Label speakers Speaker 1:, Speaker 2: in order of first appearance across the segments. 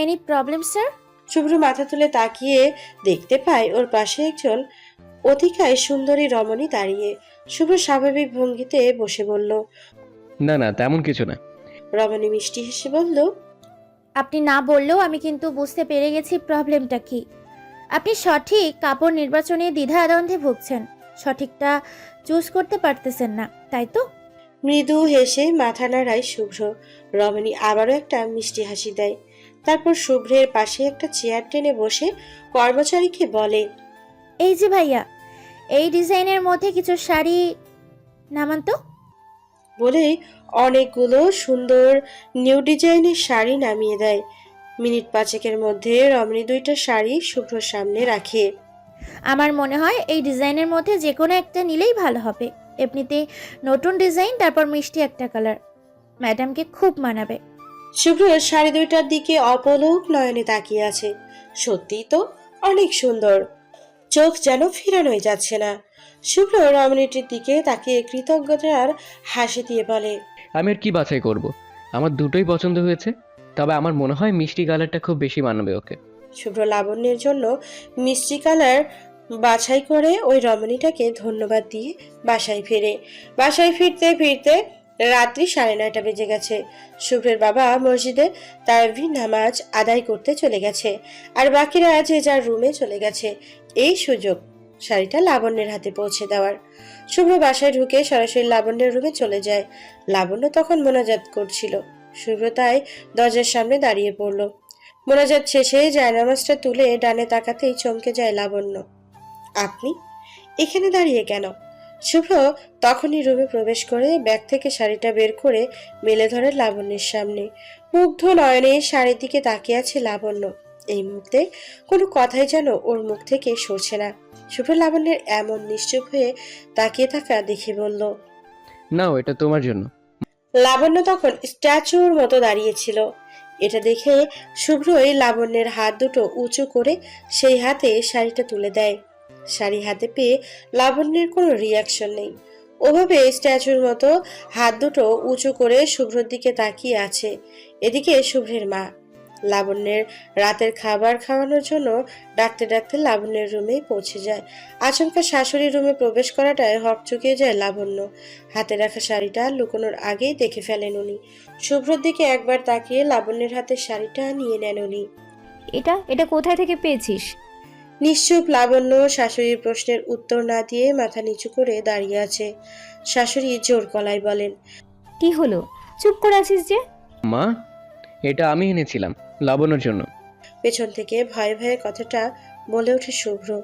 Speaker 1: Any problem sir
Speaker 2: শুভ্র মাথা তুলে তাকিয়ে দেখতে পায় ওর পাশে একজন অতিকায় সুন্দরী রমণী দাঁড়িয়ে। শুভ্র স্বাভাবিক ভঙ্গিতে বসে বলল
Speaker 3: না না তেমন কিছু না।
Speaker 2: রমণী মিষ্টি হেসে বলল
Speaker 1: আপনি না বললেও আমি কিন্তু বুঝতে পেরে গেছি প্রবলেমটা কি। আপনি সঠিক কাপড় নির্বাচনে দ্বিধা দ্বিধাদ্বন্দ্বে ভুগছেন। সঠিকটা চুজ করতে পারতেছেন না তাই তো?
Speaker 2: মৃদু হেসে মাথা নাড়ায় শুভ্র। রমণী আবারও একটা মিষ্টি হাসি দেয়। তারপর শুভ্রের পাশে একটা চেয়ার টেনে বসে কর্মচারীকে বলে
Speaker 1: এই যে ভাইয়া এই ডিজাইনের মধ্যে কিছু শাড়ি নামান তো।
Speaker 2: বলেই অনেকগুলো সুন্দর নিউ ডিজাইনের শাড়ি নামিয়ে দেয়। মিনিট পাঁচেকের মধ্যে রমণী দুইটা শাড়ি শুভ্রর সামনে রাখে।
Speaker 1: আমার মনে হয় এই ডিজাইনের মধ্যে যে কোনো একটা নিলেই ভালো হবে। এমনিতে নতুন ডিজাইন তারপর মিষ্টি একটা কালার। ম্যাডামকে খুব মানাবে।
Speaker 2: শুভ্র সাড়ে দুইটার দিকে অপলোক নয়নে তাকিয়ে আছে। সত্যিই তো অনেক সুন্দর। চোখ যেন ফিরানোই যাচ্ছে না। শুভ্র রমণীটির দিকে তাকিয়ে কৃতজ্ঞতার হাসি দিয়ে বলে
Speaker 3: আমি আর কি বাছাই করব। আমার দুটোই পছন্দ হয়েছে তবে আমার মনে হয় মিষ্টি কালারটা খুব বেশি মানাবে ওকে।
Speaker 2: শুভ্র লাবণ্যের জন্য মিষ্টি কালার বাছাই করে ওই রমণীটাকে ধন্যবাদ দিয়ে বাসায় ফেরে। বাসায় ফিরতে ফিরতে রাত্রি সাড়ে নয়টা বেজে গেছে। শুভ্রের বাবা মসজিদে তারাবি নামাজ আদায় করতে চলে গেছে আর বাকিরা যে যার রুমে চলে গেছে। এই সুযোগ শাড়িটা লাবণ্যের হাতে পৌঁছে দেওয়ার। শুভ্র বাসায় ঢুকে সরাসরি লাবণ্যের রুমে চলে যায়। লাবণ্য তখন মোনাজাত করছিল। শুভ্র তাই দরজার সামনে দাঁড়িয়ে পড়ল। মোনাজাত শেষে জায়নামাজটা তুলে ডানে তাকাতেই চমকে যায় লাবণ্য। আপনি এখানে দাঁড়িয়ে কেন? শুভ্র তখনই রুমে প্রবেশ করে ব্যাগ থেকে শাড়িটা বের করে মেলে ধরে লাবণ্যের সামনে। মুগ্ধ নয়নে শাড়ির দিকে তাকিয়ে আছে লাবণ্য। এই মুহূর্তে কোনো কথাই যেন ওর মুখ থেকে সরছে না। শুভ লাবণ্যের এমন নিশ্চুপ হয়ে তাকিয়ে থাকা দেখে বলল
Speaker 3: নাও এটা তোমার জন্য।
Speaker 2: লাবণ্য তখন স্ট্যাচুর মতো দাঁড়িয়েছিল এটা দেখে শুভ্রই লাবণ্যের হাত দুটো উঁচু করে সেই হাতে শাড়িটা তুলে দেয়। শাড়ি হাতে পেয়ে লাবণ্যের কোনো রিয়াকশন নেই। ওভাবে স্ট্যাচুর মতো হাত দুটো উঁচু করে শুভ্রর দিকে তাকিয়ে আছে। এদিকে শুভ্রের মা। লাবণ্যের রাতের খাবার খাওয়ানোর জন্য ডাকতে ডাকতে লাবণ্যের রুমে পৌঁছে যায়। আচমকা শাশুড়ির রুমে প্রবেশ করাটায় হক চুকিয়ে যায় লাবণ্য। হাতে রাখা শাড়িটা লুকোনোর আগেই দেখে ফেলেন উনি। শুভ্রর দিকে একবার তাকিয়ে লাবণ্যের হাতে শাড়িটা নিয়ে নেন উনি।
Speaker 4: এটা এটা কোথায় থেকে পেয়েছিস?
Speaker 2: নিশ্চুপ লাবণ্য শাশুড়ির প্রশ্নের উত্তর না দিয়ে মাথা নিচু করে দাঁড়িয়ে আছে। শাশুড়ি জোর গলায় বলেন
Speaker 4: কি হলো? চুপ করে আছিস যে?
Speaker 3: মা এটা আমি এনেছিলাম লাবণ্যর জন্য।
Speaker 2: পেছন থেকে ভয়ে ভয়ে কথাটা বলে ওঠে শুভ্র।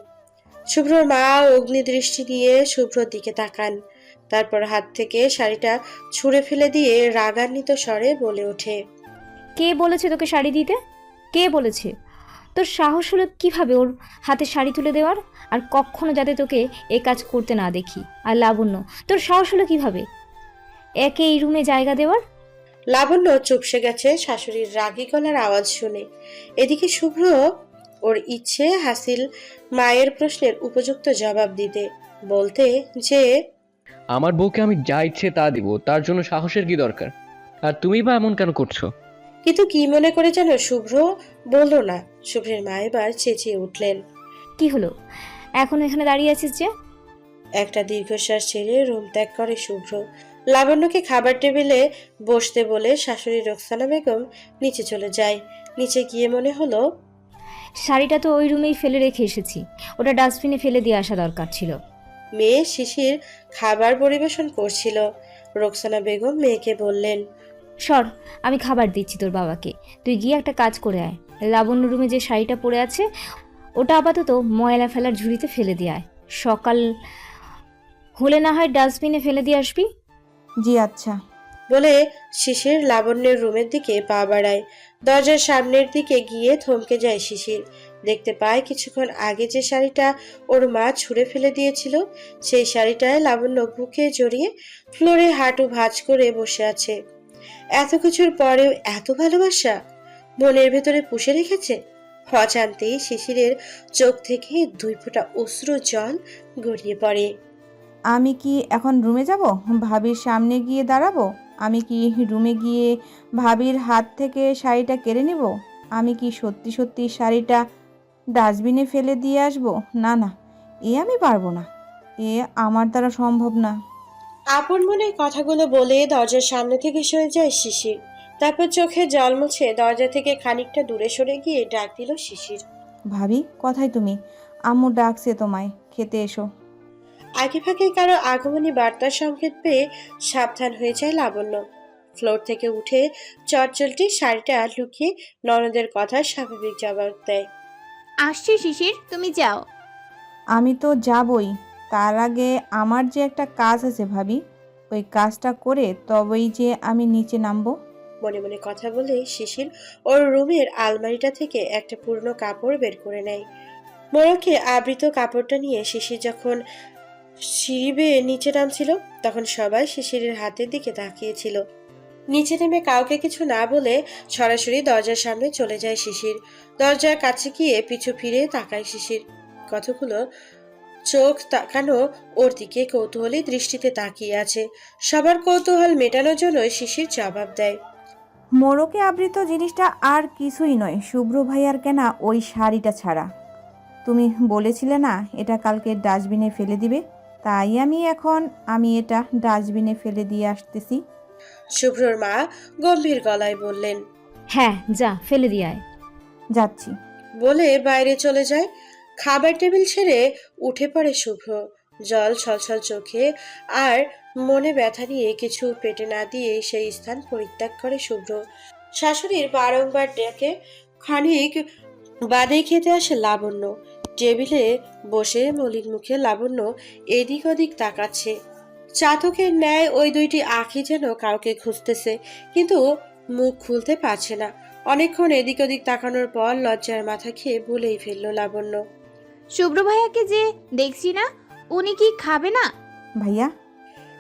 Speaker 2: শুভ্রর মা অগ্নিদৃষ্টি দিয়ে শুভ্রর দিকে তাকান। তারপর হাত থেকে শাড়িটা ছুঁড়ে ফেলে দিয়ে রাগান্বিত স্বরে বলে ওঠে
Speaker 4: কে বলেছে তোকে শাড়ি দিতে? কে বলেছে? তোর সাহস হলো কীভাবে ওর হাতে শাড়ি তুলে দেওয়ার? আর কখনো যাতে তোকে এ কাজ করতে না দেখি। আর লাবণ্য তোর সাহস হলো কীভাবে? একে এই রুমে জায়গা দেওয়ার?
Speaker 2: লাবণ্য চুপসে গেছে শাশুড়ির রাগী গলার আওয়াজ শুনে। এদিকে শুভ্র ওর ইচ্ছে হাসিল মায়ের প্রশ্নের উপযুক্ত জবাব দিতে। বলতে যে
Speaker 3: আমার বউকে আমি যা ইচ্ছে তা দিব তার জন্য সাহসের কি দরকার? আর তুমি বা এমন কেন করছ?
Speaker 2: কিন্তু কি মনে করে যেন শুভ্র বলল না। শুভ্রের মা এবার চেঁচিয়ে উঠলেন।
Speaker 4: কি হলো? এখন এখানে দাঁড়িয়ে আছিস যে?
Speaker 2: একটা দীর্ঘশ্বাস ছেড়ে রুম ত্যাগ করে শুভ্র। লাবণ্যকে খাবার টেবিলে বসতে বলে শাশুড়ি রোকসানা বেগম নিচে চলে যায়। নিচে গিয়ে মনে হলো
Speaker 4: শাড়িটা তো ওই রুমেই ফেলে রেখে এসেছি। ওটা ডাস্টবিনে ফেলে দিয়ে আসা দরকার ছিল।
Speaker 2: মেয়ে শিশির খাবার পরিবেশন করছিল। রোকসানা বেগম মেয়েকে বললেন
Speaker 4: সর আমি খাবার দিচ্ছি তোর বাবাকে। তুই গিয়ে একটা কাজ করে আয়। লাবণ্য রুমে যে শাড়িটা পরে আছে ওটা আপাতত ময়লা ফেলার ঝুড়িতে ফেলে দিয়ে আয়। সকাল হলে না হয় ডাস্টবিনে ফেলে দিয়ে আসবি।
Speaker 5: জি আচ্ছা।
Speaker 2: বলে শিশির লাবণ্যের রুমের দিকে পা বাড়ায়। দরজার সামনের দিকে গিয়ে থমকে যায় শিশির। দেখতে পায় কিছুক্ষণ আগে যে শাড়িটা ওর মা ছুঁড়ে ফেলে দিয়েছিল সেই শাড়িটায় লাবণ্য বুকে জড়িয়ে ফ্লোরে হাঁটু ভাঁজ করে বসে আছে। এত কিছুর পরেও এত ভালোবাসা! মনের ভেতরে পুষে রেখেছে। অজান্তেই শিশিরের চোখ থেকে দুই ফোঁটা অশ্রু জল গড়িয়ে পড়ে।
Speaker 5: আমি কি এখন রুমে যাব? ভাবির সামনে গিয়ে দাঁড়াবো? আমি কি রুমে গিয়ে ভাবির হাত থেকে শাড়িটা কেড়ে নিব? আমি কি সত্যি সত্যি শাড়িটা ডাস্টবিনে ফেলে দিয়ে আসব? না না এ আমি পারব না। এ আমার দ্বারা সম্ভব না।
Speaker 2: আপন মনে কথাগুলো বলে দরজার সামনে থেকে সরে যায় শিশির। তারপর চোখে জল মুছে দরজা থেকে খানিকটা দূরে সরে গিয়ে ডাক দিল শিশির।
Speaker 5: ভাবি কথাই তুমি? আম্মু ডাকছে তোমায় খেতে এসো।
Speaker 2: আগে ফাঁকে কারও আগমনী বার্তার সংকেত পেয়ে সাবধান হয়ে যায় লাবণ্য। ফ্লোর থেকে উঠে চটচলটি শাড়িটা লুকিয়ে ননদের কথা স্বাভাবিক জবাব দেয়।
Speaker 6: আসছি শিশির তুমি যাও।
Speaker 5: আমি তো যাবই তার আগে আমার যে একটা কাজ আছে ভাবি ওই কাজটা করে তবেই যে আমি নিচে নামবো।
Speaker 2: মনে মনে কথা বলে শিশির ওর রুমের আলমারিটা থেকে একটা পুরনো কাপড় বের করে নেয়। মোড়কে আবৃত কাপড়টা নিয়ে শিশির যখন সিঁড়ি বেয়ে নিচে নামছিল, তখন সবাই শিশিরের হাতের দিকে তাকিয়েছিল। নিচে নেমে কাউকে কিছু না বলে সরাসরি দরজার সামনে চলে যায় শিশির। দরজার কাছে গিয়ে পিছু ফিরে তাকায় শিশির। কতগুলো চোখ তাকানো ওর দিকে কৌতূহলী দৃষ্টিতে তাকিয়ে আছে। সবার কৌতূহল মেটানোর জন্য শিশির জবাব দেয়।
Speaker 5: মোড়কে আবৃত জিনিসটা আর কিছুই নয়। শুভ্র ভাইয়ার কেনা ওই শাড়িটা ছাড়া। তুমি বলেছিলে না এটা কালকে ডাস্টবিনে ফেলে দিবে। তাই আমি এখন আমি এটা ডাস্টবিনে ফেলে দিয়ে আসতেছি।
Speaker 2: শুভ্রর মা গম্ভীর গলায় বললেন
Speaker 4: হ্যাঁ যা ফেলে দিয়ে আয়।
Speaker 5: যাচ্ছি।
Speaker 2: বলে বাইরে চলে যায়। খাবার টেবিল ছেড়ে উঠে পড়ে শুভ্র। জল ছলছল চোখে আর মনে ব্যথা নিয়ে কিছু পেটে না দিয়ে সেই স্থান পরিত্যাগ করে শুভ্র। শাশুড়ির বারংবার ডেকে খানিক বাদে খেতে আসে লাবণ্য। টেবিলে বসে মলিন মুখে লাবণ্য এদিক ওদিক তাকাচ্ছে। চাতকের ন্যায় ওই দুইটি আঁখি যেন কাউকে খুঁজতেছে কিন্তু মুখ খুলতে পারছে না। অনেকক্ষণ এদিক ওদিক তাকানোর পর লজ্জার মাথা খেয়ে বলেই ফেলল লাবণ্য।
Speaker 6: শুভ্র ভাইয়াকে যে দেখছি না উনি কি খাবে না?
Speaker 5: ভাইয়া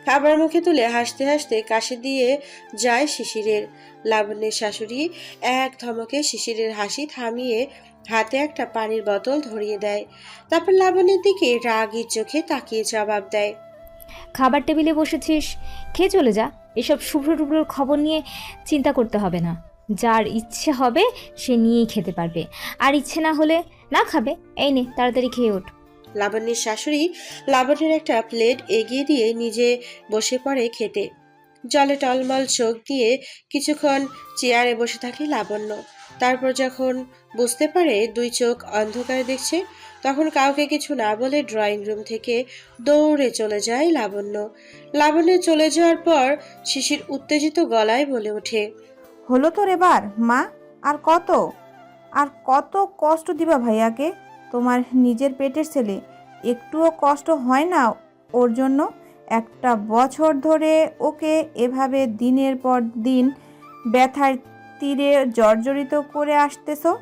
Speaker 2: খাবার মুখে তুলে হাসতে হাসতে কাশি দিয়ে যায় শিশিরের লাবণ্যের শাশুড়ি। এক ধমকে শিশিরের হাসি থামিয়ে হাতে একটা পানির বোতল ধরিয়ে দেয়। তারপর লাবণ্যের দিকে রাগী চোখে তাকিয়ে জবাব দেয়।
Speaker 4: খাবার টেবিলে বসেছিস। খেয়ে চলে যা। এসব শুভ্র টুকরোর খবর নিয়ে চিন্তা করতে হবে না। যার ইচ্ছে হবে সে নিয়েই খেতে পারবে। আর ইচ্ছে না হলে না খাবে। এই নে, তাড়াতাড়ি খেয়ে ওঠ।
Speaker 2: লাবণ্যের শাশুড়ি লাবণ্যের একটা প্লেট এগিয়ে দিয়ে নিজে বসে পড়ে খেতে। জলে টলমল চোখ দিয়ে কিছুক্ষণ চেয়ারে বসে থাকে লাবণ্য। তারপর যখন বুঝতে পারে দুই চোখ অন্ধকার দেখছে, তখন কাউকে কিছু না বলে ড্রয়িং রুম থেকে দৌড়ে চলে যায় লাবণ্য। লাবণ্যের চলে যাওয়ার পর শিশির উত্তেজিত গলায় বলে ওঠে,
Speaker 5: হলো তোর এবার, মা? আর কত? আর কত কষ্ট দিবা ভাইয়াকে? তোমার নিজের পেটের ছেলে। একটুও কষ্ট হয় না ওর জন্য? একটা বছর ধরে ওকে এভাবে দিনের পর দিন ব্যথার তীরে জর্জরিত করে আসতেছো?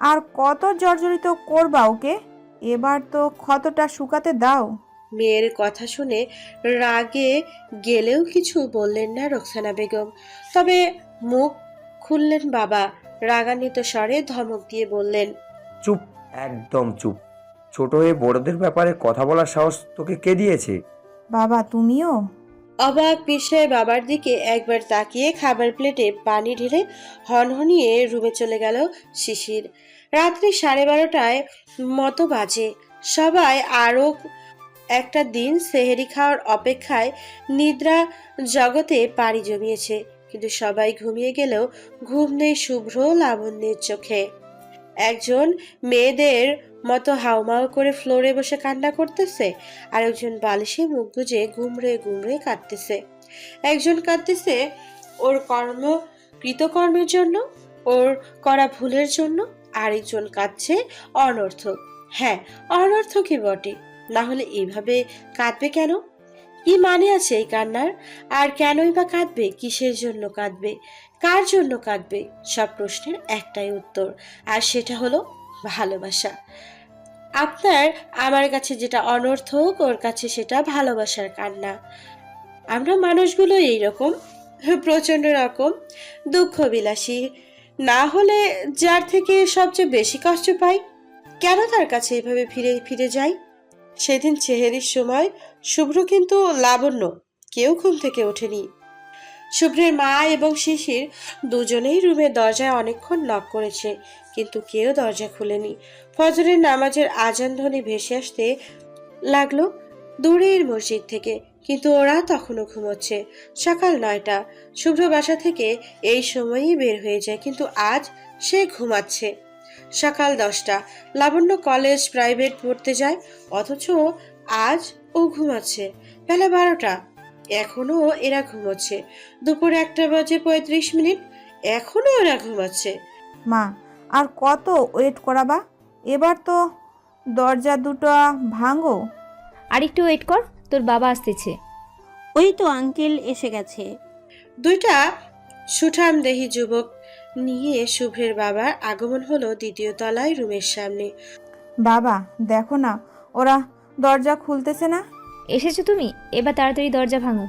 Speaker 5: আর কত জর্জরিত করবা ওকে? এবার তো ক্ষতটা শুকাতে দাও।
Speaker 2: মেয়ের কথা শুনে রাগে গেলেও কিছু বললেন না রোকসানা বেগম। তবে মুখ খুললেন বাবা। রাগান্বিত স্বরে ধমক দিয়ে বললেন
Speaker 7: চুপ একদম চুপ। ছোট হয়ে বড়দের ব্যাপারে কথা বলার সাহস তোকে কে দিয়েছে?
Speaker 5: বাবা তুমিও?
Speaker 2: অবাক বিষয়ে বাবার দিকে একবার তাকিয়ে খাবার প্লেটে পানি ঢেলে হনহনিয়ে রুমে চলে গেল শিশির। রাত্রি সাড়ে বারোটায় মতো বাজে। সবাই আরও একটা দিন সেহেরি খাওয়ার অপেক্ষায় নিদ্রা জগতে পাড়ি জমিয়েছে কিন্তু সবাই ঘুমিয়ে গেলেও ঘুম নেই শুভ্র লাবণ্যের চোখে। একজন মেয়েদের মতো হাউমাউ করে ফ্লোরে বসে কান্না করতেছে আর একজন বালিশে মুখ গুজে গুমড়ে গুমড়ে কাঁদতেছে। একজন কাঁদতেছে ওর কর্ম, কৃতকর্মের জন্য, ওর করা ভুলের জন্য, আরেকজন কাঁদছে অনর্থক। হ্যাঁ অনর্থকই বটে, না হলে এইভাবে কাঁদবে কেন? কি মানে আছে এই কান্নার? আর কেনই বা কাঁদবে? কিসের জন্য কাঁদবে? কার জন্য কাঁদবে? সব প্রশ্নের একটাই উত্তর, আর সেটা হলো ভালোবাসা। আপনার, আমার কাছে যেটা অনর্থক, ওর কাছে সেটা ভালোবাসার কান্না। আমরা মানুষগুলো এইরকম, প্রচণ্ড রকম দুঃখ বিলাসী না হলে যার থেকে সবচেয়ে বেশি কষ্ট পাই? কেন তার কাছে এভাবে ফিরে ফিরে যাই? সেদিন চেহারির সময় শুভ্র কিন্তু লাবণ্য, কেউ ঘুম থেকে ওঠেনি। শুভ্রের মা এবং শিশির দুজনেই রুমের দরজায় অনেকক্ষণ নক করেছে, কিন্তু কেউ দরজা খুলেনি। ফজরের নামাজের আজান ধ্বনি ভেসে আসতে লাগল দূরের মসজিদ থেকে, কিন্তু ওরা তখনও ঘুমোচ্ছে। সকাল নয়টা। শুভ্র বাসা থেকে এই সময়ই বের হয়ে যায়, কিন্তু আজ সে ঘুমাচ্ছে। সকাল দশটা। লাবণ্য কলেজ প্রাইভেট পড়তে যায়, অথচ আজ ও ঘুমাচ্ছে। বেলা বারোটা। এখনও এরা ঘুমোচ্ছে। দুপুর একটা বাজে পঁয়ত্রিশ মিনিট এখনও ওরা ঘুমাচ্ছে।
Speaker 5: মা আর কত ওয়েট করাবা? এবার তো দরজা দুটো ভাঙো।
Speaker 4: আর একটু ওয়েট কর তোর বাবা আসতেছে।
Speaker 8: ওই তো আঙ্কেল এসে গেছে।
Speaker 2: দুইটা সুঠাম দেহি যুবক নিয়ে শুভ্রের বাবার আগমন হলো দ্বিতীয় তলায় রুমের সামনে।
Speaker 5: বাবা দেখো না ওরা দরজা খুলতেছে না?
Speaker 4: এসেছ তুমি? এবার তাড়াতাড়ি দরজা ভাঙো।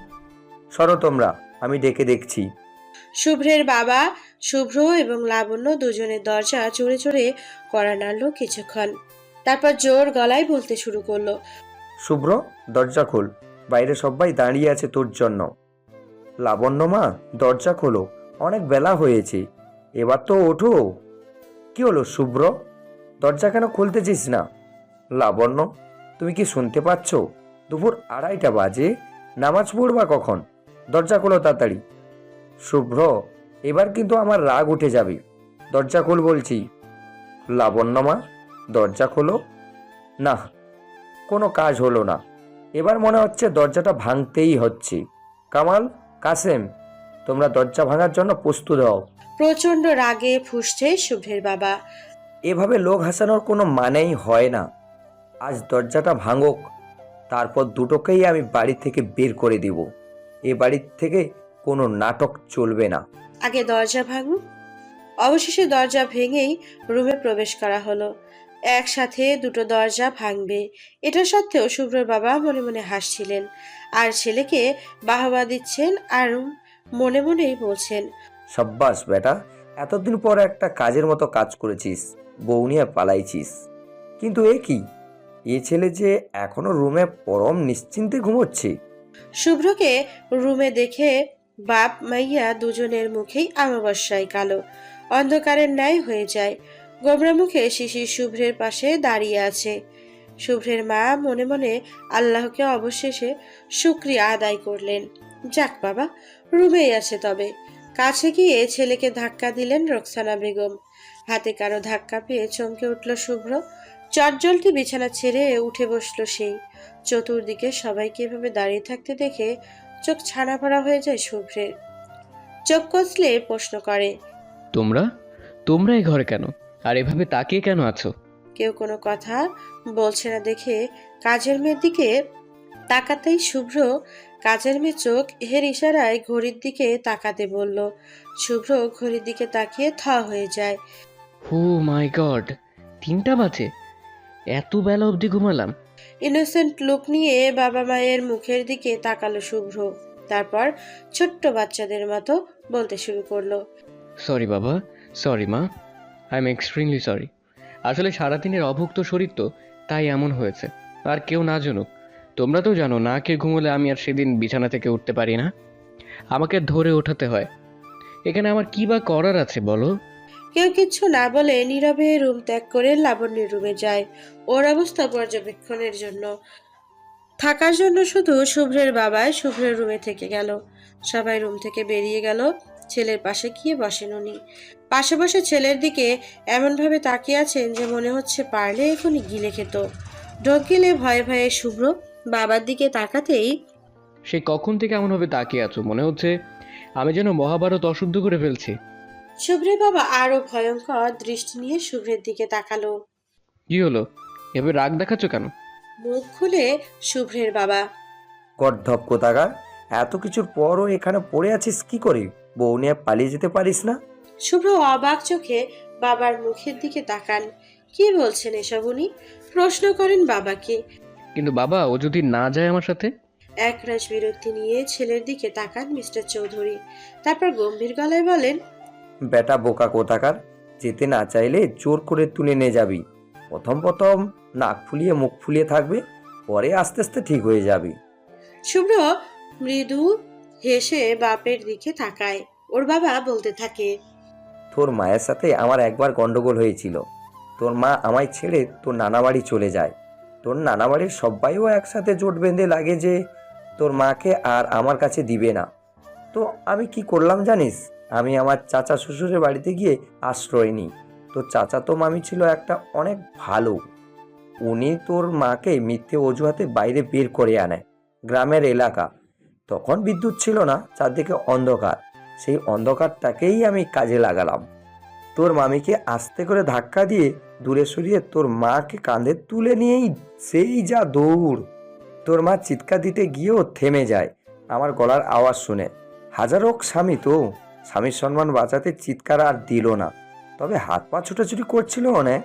Speaker 7: সরো তোমরা আমি ডেকে দেখছি।
Speaker 2: শুভ্রের বাবা শুভ্র এবং লাবণ্য দুজনের দরজা চড়ে চড়ে করা নাড়ল কিছুক্ষণ। তারপর জোর গলায় বলতে শুরু করল
Speaker 7: শুভ্র দরজা খোল। বাইরে সবাই দাঁড়িয়ে আছে তোর জন্য। লাবণ্য মা দরজা খোলো। অনেক বেলা হয়েছে। এবার তো ওঠো। কি হলো শুভ্র? দরজা কেন খুলতেছিস না? লাবণ্য তুমি কি শুনতে পাচ্ছ? দুপুর আড়াইটা বাজে নামাজ পড়বা কখন? দরজা খোলো তাড়াতাড়ি। শুভ্র এবার কিন্তু আমার রাগ উঠে যাবে। দরজা খোল বলছি। লাবণ্যমা দরজা খোলো। না কোনো কাজ হলো না। এবার মনে হচ্ছে দরজাটা ভাঙতেই হচ্ছে। কামাল কাসেম তোমরা দরজা ভাঙার জন্য প্রস্তুত হও।
Speaker 2: প্রচণ্ড রাগে ফুসছে শুভ্রের বাবা।
Speaker 7: এভাবে লোক হাসানোর কোনো মানেই হয় না। আজ দরজাটা ভাঙুক। তারপর দুটোকেই আমি বাড়ি থেকে বের করে দিব। এ বাড়ির থেকে কোনো নাটক চলবে না।
Speaker 2: আগে দরজা ভাঙুন অবশেষে দরজা ভেঙেই রুমে প্রবেশ করা হলো। একসাথে দুটো দরজা ভাঙবে। এটা সত্ত্বেও শুভ্রর বাবা মনে মনে হাসছিলেন। আর ছেলেকে বাহবা দিচ্ছেন আর মনে মনেই বলছেন
Speaker 7: সাব্বাস বেটা এতদিন পর একটা কাজের মতো কাজ করেছিস বউ নিয়ে পালাইছিস। কিন্তু এ কি? এ ছেলে যে এখনও রুমে পরম নিশ্চিন্তে ঘুমোচ্ছে।
Speaker 2: শুভ্রকে রুমে দেখে বাপ মাইয়া দুজনের মুখেই আমাবস্যায় কালো। অন্ধকারের ন্যায় হয়ে যায়। গোমরা মুখে শিশির শুভ্রের পাশে দাঁড়িয়ে আছে। শুভ্রের মা মনে মনে আল্লাহকে অবশেষে শুক্রিয়া আদায় করলেন। যাক বাবা, রুমেই আছে তবে। কাছে গিয়ে ছেলেকে ধাক্কা দিলেন রোকসানা বেগম। হাতে কারও ধাক্কা পেয়ে চমকে উঠল শুভ্র। চটজলটি বিছানা ছেড়ে উঠে বসল সেই। চতুর্দিকে সবাইকে এভাবে দাঁড়িয়ে থাকতে দেখে চোখ ছানা পড়া হয়ে যায় শুভ্রের। চোখ কচলে প্রশ্ন করে
Speaker 3: তোমরা? তোমরা এই ঘরে কেন? আর এভাবে তাকিয়ে কেন আছো?
Speaker 2: কেউ কোনো কথা বলছে না দেখে কাজের মেয়ের দিকে তাকাতেই শুভ্র কাজের মেয়ে চোখ হের ইশারায় ঘড়ির দিকে তাকাতে বলল। শুভ্র ঘড়ির দিকে তাকিয়ে থ হয়ে যায়।
Speaker 3: হো মাই গড তিনটা বাজে। এত বেলা অবধি ঘুমালাম।
Speaker 2: ইনোসেন্ট লুক নিয়ে বাবা মায়ের মুখের দিকে তাকালো শুভ্র। তারপর ছোট্ট বাচ্চাদের মতো বলতে শুরু করল।
Speaker 3: সরি বাবা। সরি মা। আই এম এক্সট্রিমলি সরি আসলে সারাদিনের অভুক্ত শরীর তো তাই এমন হয়েছে। আর কেউ না জানুক। তোমরা তো জানো না কে ঘুমোলে আমি আর সেদিন বিছানা থেকে উঠতে পারি না। আমাকে ধরে ওঠাতে হয়। এখানে আমার কি বা করার আছে বলো?
Speaker 2: কেউ কিচ্ছু না বলে নীরবে রুম ত্যাগ করে লাবণ্যের রুমে যায়। ওর অবস্থা পর্যবেক্ষণের জন্য। থাকার জন্য শুধু শুভ্রের বাবাই শুভ্রের রুমে থেকে গেল। সবাই রুম থেকে বেরিয়ে গেল। ছেলের পাশে গিয়ে বসেন উনি। পাশে বসে ছেলের দিকে এমনভাবে তাকিয়ে আছেন যে মনে হচ্ছে পারলে এখনই গিলে খেত। ঢোক গিলে ভয়ে ভয়ে শুভ্র বাবার দিকে তাকাতেই
Speaker 3: সে কখন থেকে এমনভাবে তাকিয়ে আছো? মনে হচ্ছে আমি যেন মহাভারত অশুদ্ধ করে ফেলছি।
Speaker 2: শুভ্রের বাবা আরও ভয়ঙ্কর দৃষ্টি নিয়ে শুভ্রের দিকে তাকালো।
Speaker 3: কি হলো? এভাবে রাগ দেখাচ্ছ কেন?
Speaker 2: মুখ খুলে শুভ্রের বাবা
Speaker 7: গর্ধব কোথাকার? এত কিছুর পরও এখানে পড়ে আছিস কি করে? বউ নিয়ে পালিয়ে যেতে পারিস না?
Speaker 2: শুভ্র অবাক চোখে বাবার মুখের দিকে তাকান কি বলছেন এসব উনি? প্রশ্ন করেন বাবাকে।
Speaker 3: কিন্তু বাবা ও যদি না যায় আমার সাথে?
Speaker 2: একরাশ বিরক্তি নিয়ে ছেলের দিকে তাকান মিস্টার চৌধুরী। তারপর গম্ভীর গলায় বলেন
Speaker 7: বেটা বোকা কোথাকার? যেতে না চাইলে জোর করে তুলে নিয়ে যাবি। প্রথম প্রথম নাক ফুলিয়ে মুখ ফুলিয়ে থাকবে পরে আস্তে আস্তে ঠিক হয়ে যাবি।
Speaker 2: শুভ্র মৃদু হেসে বাপের দিকে তাকায়। ওর বাবা বলতে থাকে
Speaker 7: তোর মায়ের সাথে আমার একবার গন্ডগোল হয়েছিল। তোর মা আমায় ছেড়ে তোর নানা বাড়ি চলে যায়। তোর নানা বাড়ির সবাইও একসাথে জোট বেঁধে লাগে যে তোর মাকে আর আমার কাছে দিবে না। তো আমি কি করলাম জানিস? আমি আমার চাচা শ্বশুরের বাড়িতে গিয়ে আশ্রয় নিই। তোর চাচা তো মামি ছিল একটা অনেক ভালো। উনি তোর মাকে মিথ্যে অজুহাতে বাইরে বের করে আনে গ্রামের এলাকা। তখন বিদ্যুৎ ছিল না, চারদিকে অন্ধকার। সেই অন্ধকারটাকেই আমি কাজে লাগালাম। তোর মামিকে আস্তে করে ধাক্কা দিয়ে দূরে সরিয়ে তোর মাকে কাঁধে তুলে নিয়েই সেই যা দৌড়। তোর মা চিৎকার দিতে গিয়েও থেমে যায়। আমার গলার আওয়াজ শুনে। হাজার হোক স্বামী তো। স্বামীর সম্মান বাঁচাতে চিৎকার আর দিল না। তবে হাত পা ছোটাছুটি করছিল অনেক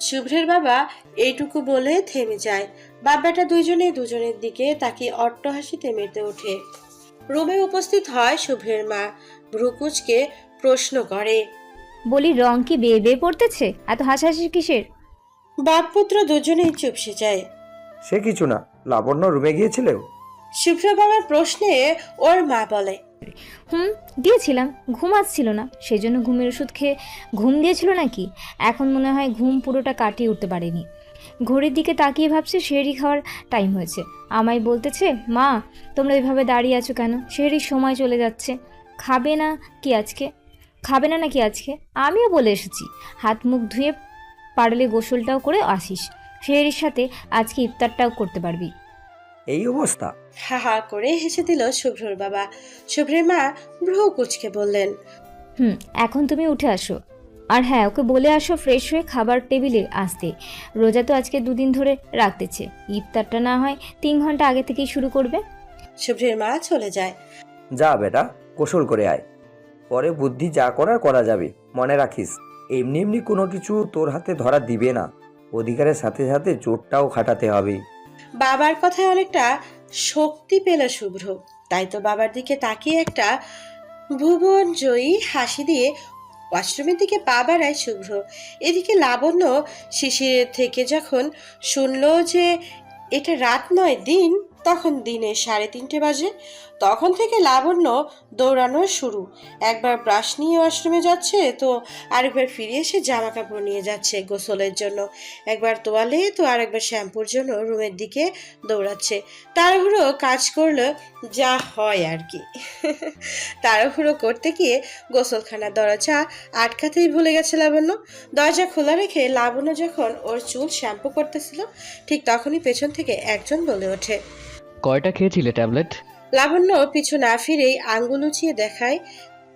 Speaker 2: শুভ্রের বাবা এইটুকু বলে থেমে যায়। বাবাটা দুইজনে দুজনের দিকে তাকে অট্ট হাসিতে মেতে ওঠে। রুমে উপস্থিত হয় শুভ্রের মা। ভ্রুকুচকে প্রশ্ন করে
Speaker 4: বলি রং কি বেয়ে বেয়ে পড়তেছে? এত হাসাহাসি কিসের?
Speaker 2: বাপ পুত্র দুজনেই চুপসে যায়।
Speaker 7: সে কিছু না লাবণ্য রুমে গিয়েছিলেও?
Speaker 2: শুভ্র বাবার প্রশ্নে ওর মা বলে
Speaker 4: হুম, দিয়েছিলাম, ঘুম আসছিল না। সেই জন্য ঘুমের ওষুধ খেয়ে ঘুম দিয়েছিল নাকি? এখন মনে হয় ঘুম পুরোটা কাটিয়ে উঠতে পারেনি। ঘড়ির দিকে তাকিয়ে ভাবছে শেহরি খাওয়ার টাইম হয়েছে। আমায় বলতেছে, মা, তোমরা ওইভাবে দাঁড়িয়ে আছো কেন? শেহরির সময় চলে যাচ্ছে। খাবে না কি আজকে? খাবে না নাকি আজকে? আমিও বলে এসেছি। হাত মুখ ধুয়ে পারলে গোসলটাও করে আসিস। শেহরির সাথে আজকে ইফতারটাও করতে পারবি।
Speaker 7: এই অবস্থা।
Speaker 2: হা হা করে হেসে দিল শুভ্রর বাবা। শুভ্রের মা ভ্রু কুচকে বললেন
Speaker 4: হুম এখন তুমি উঠে আসো। আর হ্যাঁ ওকে বলে আসো ফ্রেশ হয়ে খাবার টেবিলে আসতে। রোজা তো আজকে দুদিন ধরে রাখতেছে। ইফতারটা না হয় তিন ঘণ্টা আগে থেকেই শুরু করবে।
Speaker 2: শুভ্রের মা চলে যায়।
Speaker 7: যা বেটা গোসল করে আয়। পরে বুদ্ধি যা করার করা যাবে মনে রাখিস। এমনি এমনি কোনো কিছু তোর হাতে ধরা দিবে না। অধিকারের সাথে সাথে জোরটাও খাটাতে হবে।
Speaker 2: বাবার কথায় অনেকটা শক্তি পেল শুভ্র। তাই তো বাবার দিকে তাকিয়ে একটা ভুবন জয়ী হাসি দিয়ে ওয়াশরুমের দিকে পা বাড়ায় শুভ্র। এদিকে লাবণ্য শিশির থেকে যখন শুনল যে এটা রাত নয়, দিন, তখন দিনে সাড়ে তিনটে বাজে। তখন থেকে লাবণ্য দৌড়ানোর শুরু। একবার ব্রাশ নিয়ে ওয়াশরুমে যাচ্ছে তো আরেকবার ফিরে এসে জামা কাপড় নিয়ে যাচ্ছে গোসলের জন্য। একবার তোয়ালে তো আরেকবার শ্যাম্পুর জন্য রুমের দিকে দৌড়াচ্ছে। তাড়াহুড়ো কাজ করলে, যা হয় আর কি। তাড়াহুড়ো করতে গিয়ে গোসলখানার দরজা আটকাতেই ভুলে গেছে লাবণ্য। দরজা খোলা রেখে লাবণ্য যখন ওর চুল শ্যাম্পু করতেছিল, ঠিক তখনই পেছন থেকে একজন বলে ওঠে।
Speaker 3: কয়টা খেয়েছিলে ট্যাবলেট?
Speaker 2: লাবণ্য পিছু না ফিরেই আঙ্গুল উঁচিয়ে দেখায়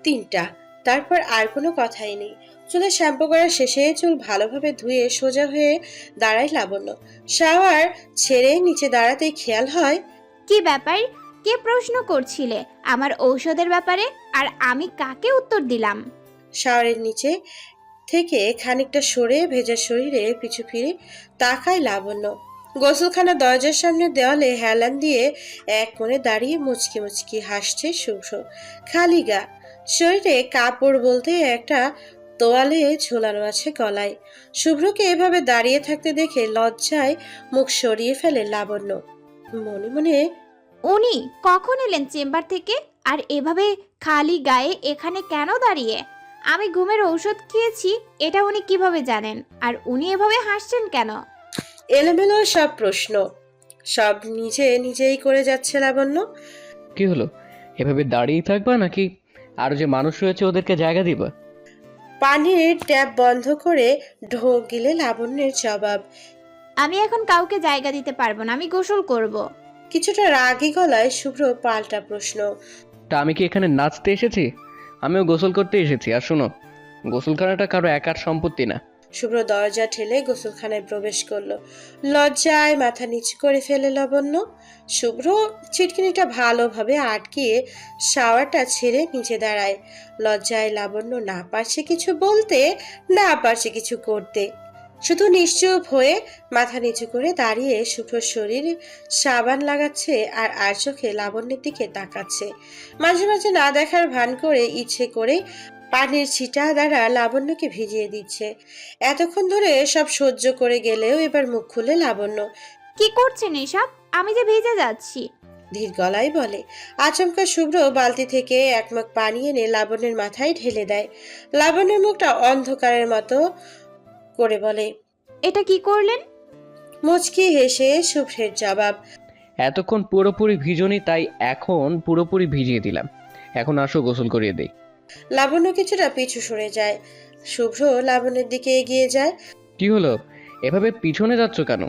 Speaker 2: তিনটা। তারপর আর কোনো কথাই নেই। চুলে শ্যাম্পু করা শেষে চুল ভালোভাবে ধুয়ে সোজা হয়ে দাঁড়ায় লাবণ্য। শাওয়ার ছেড়ে নিচে দাঁড়াতে খেয়াল হয়
Speaker 6: কি ব্যাপার? কে প্রশ্ন করছিলে? আমার ঔষধের ব্যাপারে? আর আমি কাকে উত্তর দিলাম?
Speaker 2: শাওয়ারের নিচে থেকে খানিকটা সরে ভেজা শরীরে পিছু ফিরে তাকায় লাবণ্য। গোসলখানা দরজার সামনে দেওয়ালে হেলান দিয়ে এক কোণে দাঁড়িয়ে মুচকি মুচকি হাসছে শুভ্র। খালি গা। শরীরে কাপড় বলতে একটা তোয়ালে ঝোলানো আছে গলায়। শুভ্রকে এভাবে দাঁড়িয়ে থাকতে দেখে লজ্জায় মুখ সরিয়ে ফেলে লাবণ্য। মনে মনে,
Speaker 6: উনি কখন এলেন চেম্বার থেকে? আর এভাবে খালি গায়ে এখানে কেন দাঁড়িয়ে? আমি ঘুমের ঔষধ খেয়েছি, এটা উনি কীভাবে জানেন? আর উনি এভাবে হাসছেন কেন?
Speaker 2: এলোমেলো সব প্রশ্ন। সব নিজে নিজেই করে যাচ্ছে লাবণ্য।
Speaker 3: কি হলো? এভাবে দাঁড়িয়ে থাকবা নাকি আরও যে মানুষ রয়েছে ওদেরকে জায়গা দিবা?
Speaker 2: পানির ট্যাপ বন্ধ করে ঢোক গিলে লাবণ্যের জবাব।
Speaker 6: আমি এখন কাউকে জায়গা দিতে পারব না আমি গোসল করব।
Speaker 2: কিছুটা রাগী গলায় শুভ্র পাল্টা প্রশ্ন।
Speaker 3: তা আমি কি এখানে নাচতে এসেছি? আমিও গোসল করতে এসেছি আর শোনো গোসলখানাটা কারও একার সম্পত্তি না।
Speaker 2: শুভ্র দরজা ঠেলে গোসলখানায় প্রবেশ করল। লজ্জায় মাথা নিচু করে ফেলে লবণ্য। শুভ্র ছিটকিনিটা ভালোভাবে আটকিয়ে শাওয়ারটা ছেড়ে নিচে দাঁড়ায়। লজ্জায় লাবণ্য না পারছে কিছু বলতে, না পারছে কিছু করতে। শুধু নিশ্চুপ হয়ে মাথা নিচু করে দাঁড়িয়ে শুভ্র শরীর সাবান লাগাচ্ছে আর আর চোখে লাবণ্যের দিকে তাকাচ্ছে। মাঝে মাঝে না দেখার ভান করে ইচ্ছে করে পানির ছিটা দ্বারা লাবণ্যকে ভিজিয়ে দিচ্ছে। এতক্ষণ ধরে সব সহ্য করে গেলেও এবার মুখ খুলে লাবণ্য
Speaker 6: কি করছেন এসব? আমি যে ভেজে যাচ্ছি।
Speaker 2: ধীর গলায় বলে। আচমকা শুভ্র বালতি থেকে এক মগ পানি এনে লাবণ্যের মাথায় ঢেলে দেয়। লাবণ্যের মুখটা অন্ধকারের মতো করে বলে
Speaker 6: এটা কি করলেন?
Speaker 2: মুচকি হেসে শুভ্রের জবাব
Speaker 3: এতক্ষণ পুরোপুরি ভিজনি তাই এখন পুরোপুরি ভিজিয়ে দিলাম। এখন আসো গোসল করিয়ে দেই।
Speaker 2: লাবণ্য কিছুটা পিছু সরে যায়। শুভ্র লাবণ্যের দিকে এগিয়ে যায়।
Speaker 3: কি হলো? এভাবে পিছনে যাচ্ছ কেন?